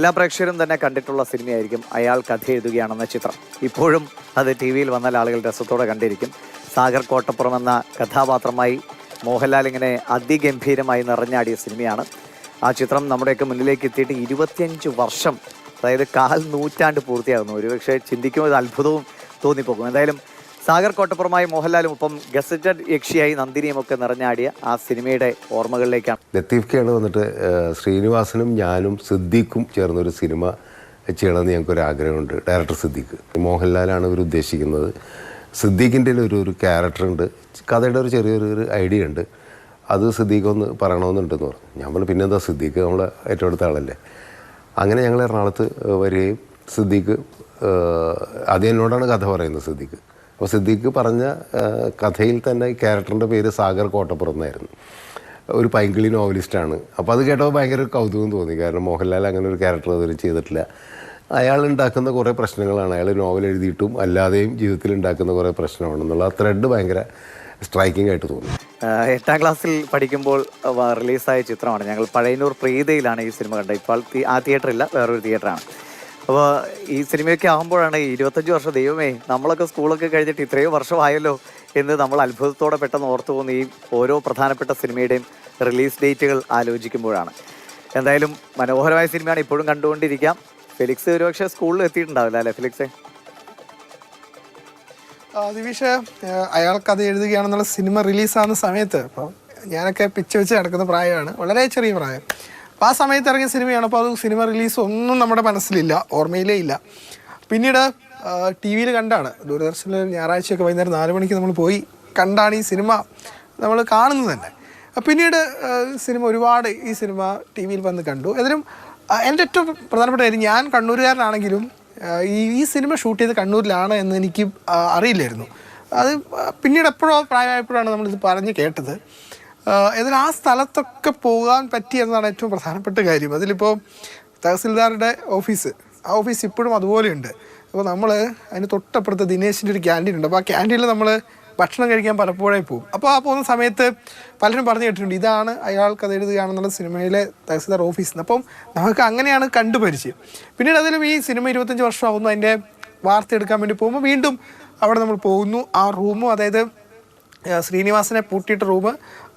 എല്ലാ പ്രേക്ഷകരും തന്നെ കണ്ടിട്ടുള്ള സിനിമയായിരിക്കും അയാൾ കഥ എഴുതുകയാണെന്ന ചിത്രം. ഇപ്പോഴും അത് ടി വിയിൽ വന്നാൽ ആളുകൾ രസത്തോടെ കണ്ടിരിക്കും. സാഗർ കോട്ടപ്പുറം എന്ന കഥാപാത്രമായി മോഹൻലാൽ ഇങ്ങനെ അതിഗംഭീരമായി നിറഞ്ഞാടിയ സിനിമയാണ്. ആ ചിത്രം നമ്മുടെയൊക്കെ മുന്നിലേക്ക് എത്തിയിട്ട് ഇരുപത്തിയഞ്ച് വർഷം അതായത് കാൽ നൂറ്റാണ്ട് പൂർത്തിയാകുന്നു. ഒരുപക്ഷെ ചിന്തിക്കുമ്പോൾ അത്ഭുതവും തോന്നിപ്പോകും. എന്തായാലും സാഗർ കോട്ടപ്പുറമായി മോഹൻലാലും ഒപ്പം ഗസറ്റഡ് യക്ഷിയായി നന്ദിനിയും ഒക്കെ നിറഞ്ഞാടിയ ആ സിനിമയുടെ ഓർമ്മകളിലേക്കാണ്. ലത്തീഫ്ക്കയാണ് വന്നിട്ട് ശ്രീനിവാസനും ഞാനും സിദ്ദീഖും ചേർന്നൊരു സിനിമ ചെയ്യണമെന്ന് ഞങ്ങൾക്കൊരു ആഗ്രഹമുണ്ട് ഡയറക്ടർ സിദ്ദീഖ്. മോഹൻലാലാണ് ഇവർ ഉദ്ദേശിക്കുന്നത്. സിദ്ദീഖിന്റെ ഒരു ഒരു ക്യാരക്ടറുണ്ട്. കഥയുടെ ഒരു ചെറിയൊരു ഒരു ഐഡിയ ഉണ്ട്. അത് സിദ്ദീഖ് ഒന്ന് പറയണമെന്നുണ്ടെന്ന് പറഞ്ഞു. ഞാൻ പറഞ്ഞു പിന്നെന്താ സിദ്ദീഖ്? നമ്മൾ ഏറ്റവും അടുത്ത ആളല്ലേ? അങ്ങനെ ഞങ്ങൾ എറണാകുളത്ത് വരികയും സിദ്ദീഖ് അത് എന്നോടാണ് കഥ പറയുന്നത് സിദ്ദീഖ്. അപ്പോൾ സിദ്ദീഖ് പറഞ്ഞ കഥയിൽ തന്നെ ക്യാരക്ടറിന്റെ പേര് സാഗർ കോട്ടപ്പുറം എന്നായിരുന്നു ഒരു പൈങ്കിളി നോവലിസ്റ്റാണ്. അപ്പോൾ അത് കേട്ടപ്പോൾ ഭയങ്കര കൗതുകം തോന്നി. കാരണം മോഹൻലാൽ അങ്ങനെ ഒരു ക്യാരക്ടർ അതുവരെ ചെയ്തിട്ടില്ല. അയാൾ ഉണ്ടാക്കുന്ന കുറേ പ്രശ്നങ്ങളാണ്. അയാൾ നോവൽ എഴുതിയിട്ടും അല്ലാതെയും ജീവിതത്തിൽ ഉണ്ടാക്കുന്ന കുറേ പ്രശ്നമാണെന്നുള്ള ആ ത്രെഡ് ഭയങ്കര സ്ട്രൈക്കിംഗ് ആയിട്ട് തോന്നി. എട്ടാം ക്ലാസ്സിൽ പഠിക്കുമ്പോൾ റിലീസായ ചിത്രമാണ്. ഞങ്ങൾ പഴയന്നൂർ പ്രീതയിലാണ് ഈ സിനിമ കണ്ടത്. ഇപ്പോൾ ആ തിയേറ്ററില്ല വേറൊരു തിയേറ്ററാണ് അപ്പോൾ ഈ സിനിമയൊക്കെ ആകുമ്പോഴാണ് ഇരുപത്തഞ്ച് വർഷം ദൈവമേ നമ്മളൊക്കെ സ്കൂളൊക്കെ കഴിഞ്ഞിട്ട് ഇത്രയും വർഷമായല്ലോ എന്ന് നമ്മൾ അത്ഭുതത്തോടെ പെട്ടെന്ന് ഓർത്തു പോകുന്ന ഈ ഓരോ പ്രധാനപ്പെട്ട സിനിമയുടെയും റിലീസ് ഡേറ്റുകൾ ആലോചിക്കുമ്പോഴാണ്. എന്തായാലും മനോഹരമായ സിനിമയാണ് ഇപ്പോഴും കണ്ടുകൊണ്ടിരിക്കാം. ഫെലിക്സ് ഒരുപക്ഷെ സ്കൂളിൽ എത്തിയിട്ടുണ്ടാവില്ല അല്ലേ ഫെലിക്സേ? ദിവിഷ് അയാൾ കഥ എഴുതുകയാണെന്നുള്ള സിനിമ റിലീസാകുന്ന സമയത്ത് അപ്പോൾ ഞാനൊക്കെ പിച്ച് വെച്ച് നടക്കുന്ന പ്രായമാണ്. വളരെ ചെറിയ പ്രായം. അപ്പോൾ ആ സമയത്ത് ഇറങ്ങിയ സിനിമയാണ്. അപ്പോൾ അത് സിനിമ റിലീസ് ഒന്നും നമ്മുടെ മനസ്സിലില്ല. ഓർമ്മയിലേ ഇല്ല. പിന്നീട് ടി വിയിൽ കണ്ടാണ്. ദൂരദർശനിൽ ഞായറാഴ്ചയൊക്കെ വൈകുന്നേരം നാല് മണിക്ക് നമ്മൾ പോയി കണ്ടാണ് ഈ സിനിമ നമ്മൾ കാണുന്നത് തന്നെ. പിന്നീട് സിനിമ ഒരുപാട് ഈ സിനിമ ടി വിയിൽ വന്ന് കണ്ടു. എന്നാലും എന്റെ ഏറ്റവും പ്രധാനപ്പെട്ട കാര്യം ഞാൻ കണ്ണൂരുകാരനാണെങ്കിലും ഈ ഈ സിനിമ ഷൂട്ട് ചെയ്ത് കണ്ണൂരിലാണ് എന്ന് എനിക്ക് അറിയില്ലായിരുന്നു. അത് പിന്നീട് എപ്പോഴോ പ്രായമായപ്പോഴാണ് നമ്മളിത് പറഞ്ഞ് കേട്ടത്. എന്നാൽ ആ സ്ഥലത്തൊക്കെ പോകാൻ പറ്റി എന്നതാണ് ഏറ്റവും പ്രധാനപ്പെട്ട കാര്യം. അതിലിപ്പോൾ തഹസിൽദാരുടെ ഓഫീസ് ആ ഓഫീസ് ഇപ്പോഴും അതുപോലെയുണ്ട്. അപ്പോൾ നമ്മൾ അതിന് തൊട്ടപ്പുറത്ത് ദിനേശിന്റെ ഒരു ക്യാന്റീൻ ഉണ്ട്. അപ്പോൾ ആ ക്യാന്റീനിൽ നമ്മൾ ഭക്ഷണം കഴിക്കാൻ പലപ്പോഴേ പോകും. അപ്പോൾ ആ പോകുന്ന സമയത്ത് പലരും പറഞ്ഞു കേട്ടിട്ടുണ്ട് ഇതാണ് അയാൾ കഥ എഴുതുകയാണെന്നുള്ള സിനിമയിലെ തഹസിൽദാർ ഓഫീസ് നിന്ന് അപ്പം നമുക്ക് അങ്ങനെയാണ് കണ്ടുപരിചയം പിന്നീട് അതിലും ഈ സിനിമ ഇരുപത്തഞ്ച് വർഷമാകുന്നു അതിന്റെ വാർത്ത എടുക്കാൻ വേണ്ടി പോകുമ്പോൾ വീണ്ടും അവിടെ നമ്മൾ പോകുന്നു. ആ റൂമും അതായത് ശ്രീനിവാസനെ പൂട്ടിയിട്ട റൂം.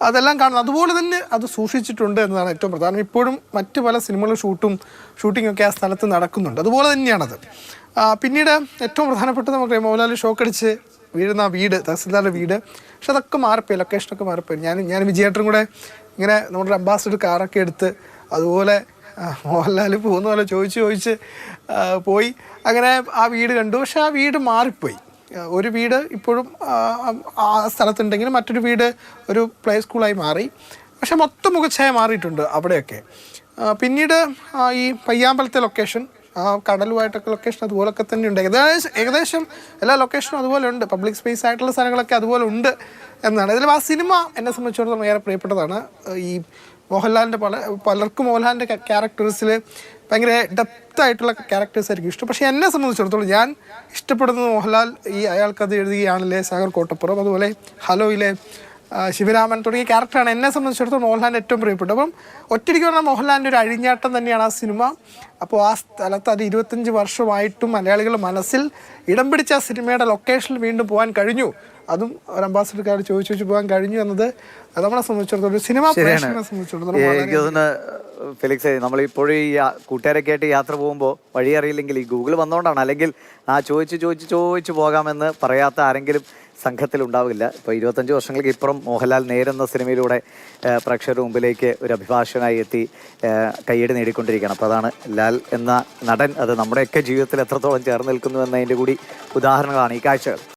അതെല്ലാം കാണുന്നു അതുപോലെ തന്നെ അത് സൂക്ഷിച്ചിട്ടുണ്ട് എന്നതാണ് ഏറ്റവും പ്രധാനം. ഇപ്പോഴും മറ്റ് പല സിനിമകളും ഷൂട്ടും ഷൂട്ടിംഗ് ഒക്കെ ആ സ്ഥലത്ത് നടക്കുന്നുണ്ട്. അതുപോലെ തന്നെയാണത്. പിന്നീട് ഏറ്റവും പ്രധാനപ്പെട്ടത് നമുക്കറിയാം മോഹൻലാൽ ഷോക്കടിച്ച് വീഴുന്ന വീട് തഹസിൽദാരുടെ വീട്. പക്ഷെ അതൊക്കെ മാറിപ്പോയി. ലൊക്കേഷനൊക്കെ മാറിപ്പോയി. ഞാൻ ഞാൻ വിജയേട്ടനും കൂടെ ഇങ്ങനെ നമ്മുടെ അംബാസിഡർ കാറൊക്കെ എടുത്ത് അതുപോലെ മോഹൻലാൽ പോകുന്ന പോലെ ചോദിച്ച് ചോദിച്ച് പോയി. അങ്ങനെ ആ വീട് കണ്ടു. പക്ഷെ ആ വീട് മാറിപ്പോയി. ഒരു വീട് ഇപ്പോഴും ആ, സ്ഥലത്തുണ്ടെങ്കിൽ മറ്റൊരു വീട് ഒരു പ്ലേ സ്കൂളായി മാറി. പക്ഷെ മൊത്തം മുഖച്ഛായ മാറിയിട്ടുണ്ട് അവിടെയൊക്കെ. പിന്നീട് ഈ പയ്യാമ്പലത്തെ ലൊക്കേഷൻ ആ കടലുമായിട്ടൊക്കെ ലൊക്കേഷൻ അതുപോലൊക്കെ തന്നെ ഉണ്ട്. ഏകദേശം ഏകദേശം എല്ലാ ലൊക്കേഷനും അതുപോലെ ഉണ്ട്. പബ്ലിക് സ്പേസ് ആയിട്ടുള്ള സ്ഥലങ്ങളൊക്കെ അതുപോലെ ഉണ്ട് എന്നാണ്. ഇതിൽ ആ സിനിമ എന്നെ സംബന്ധിച്ചിടത്തോളം ഏറെ പ്രിയപ്പെട്ടതാണ്. ഈ മോഹൻലാലിന്റെ പല പലർക്കും മോഹൻലാലിന്റെ ക്യാരക്ടേഴ്സിൽ ഭയങ്കര ഡെപ്ത് ആയിട്ടുള്ള ക്യാരക്ടേഴ്സ് ആയിരിക്കും ഇഷ്ടം. പക്ഷേ എന്നെ സംബന്ധിച്ചിടത്തോളം ഞാൻ ഇഷ്ടപ്പെടുന്നത് മോഹൻലാൽ ഈ അയാൾക്കത് എഴുതുകയാണല്ലേ സാഗർ കോട്ടപ്പുറം അതുപോലെ ഹലോയിലെ ശിവരാമൻ തുടങ്ങിയ ക്യാരക്ടറാണ് എന്നെ സംബന്ധിച്ചിടത്തോളം മോഹൻലാലിന്റെ ഏറ്റവും പ്രിയപ്പെട്ടത്. അപ്പം ഒറ്റയ്ക്ക് പറഞ്ഞാൽ മോഹൻലാലിന്റെ ഒരു അഴിഞ്ഞാട്ടം തന്നെയാണ് ആ സിനിമ. അപ്പോൾ ആ സ്ഥലത്ത് അത് ഇരുപത്തഞ്ച് വർഷമായിട്ടും മലയാളികളുടെ മനസ്സിൽ ഇടം പിടിച്ച ആ സിനിമയുടെ ലൊക്കേഷനിൽ വീണ്ടും പോകാൻ കഴിഞ്ഞു. അതും ഒരു അംബാസിഡർക്കാർ ചോദിച്ചു ചോദിച്ചു പോകാൻ കഴിഞ്ഞു എന്നത് നമ്മളെ സംബന്ധിച്ചിടത്തോളം സിനിമ പ്രേക്ഷകനെ സംബന്ധിച്ചിടത്തോളം നമ്മളിപ്പോഴും ഫെലിക്സ് നമ്മൾ ഇപ്പോഴും ഈ കൂട്ടുകാരൊക്കെ ആയിട്ട് യാത്ര പോകുമ്പോൾ വഴി അറിയില്ലെങ്കിൽ ഈ ഗൂഗിൾ വന്നുകൊണ്ടാണ് അല്ലെങ്കിൽ ആ ചോദിച്ച് ചോദിച്ച് ചോദിച്ച് പോകാമെന്ന് പറയാത്ത ആരെങ്കിലും സംഘത്തിൽ ഉണ്ടാവില്ല. ഇപ്പോൾ ഇരുപത്തഞ്ച് വർഷങ്ങൾക്ക് ഇപ്പുറം മോഹൻലാൽ നേരെന്ന സിനിമയിലൂടെ പ്രേക്ഷകർ മുമ്പിലേക്ക് ഒരു അഭിഭാഷകനായി എത്തി കയ്യടി നേടിക്കൊണ്ടിരിക്കുകയാണ്. അപ്പോൾ അതാണ് ലാൽ എന്ന നടൻ. അത് നമ്മുടെയൊക്കെ ജീവിതത്തിൽ എത്രത്തോളം ചേർന്ന് നിൽക്കുന്നു എന്നതിന്റെ കൂടി ഉദാഹരണങ്ങളാണ് ഈ കാഴ്ചകൾ.